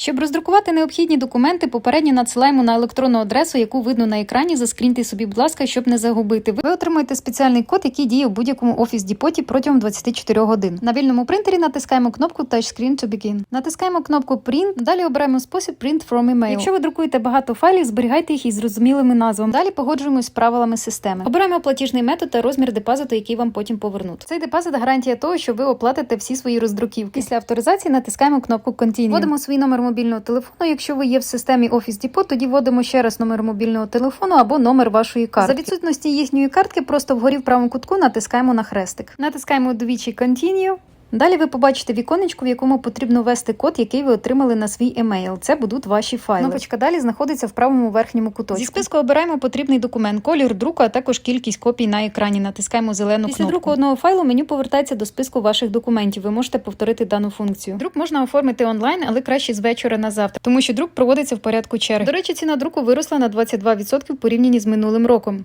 Щоб роздрукувати необхідні документи, попередньо надсилаємо на електронну адресу, яку видно на екрані. Заскріньте собі, будь ласка, щоб не загубити. Ви отримаєте спеціальний код, який діє в будь-якому офіс діпоті протягом 24 годин. На вільному принтері натискаємо кнопку Touchscreen to begin. Натискаємо кнопку Print. Далі обираємо спосіб Print from email. Якщо ви друкуєте багато файлів, зберігайте їх із зрозумілими назвами. Далі погоджуємось з правилами системи. Обираємо платіжний метод та розмір депозиту, який вам потім повернуть. Цей депозит гарантія того, що ви оплатите всі свої роздруківки. Після авторизації натискаємо кнопку Continue. Вводимо свій номер мобільного телефону. Якщо ви є в системі Office Depot, тоді вводимо ще раз номер мобільного телефону або номер вашої картки. За відсутності їхньої картки, просто вгорі в правому кутку натискаємо на хрестик. Натискаємо двічі Continue. Далі ви побачите віконечко, в якому потрібно ввести код, який ви отримали на свій емейл. Це будуть ваші файли. Кнопочка далі знаходиться в правому верхньому куточку. Зі списку обираємо потрібний документ, колір друку, а також кількість копій на екрані. Натискаємо зелену Після кнопку. друку одного файлу меню повертається до списку ваших документів. Ви можете повторити дану функцію. Друк можна оформити онлайн, але краще з вечора на завтра, тому що друк проводиться в порядку черги. До речі, ціна друку виросла на 22% в порівнянні з минулим роком.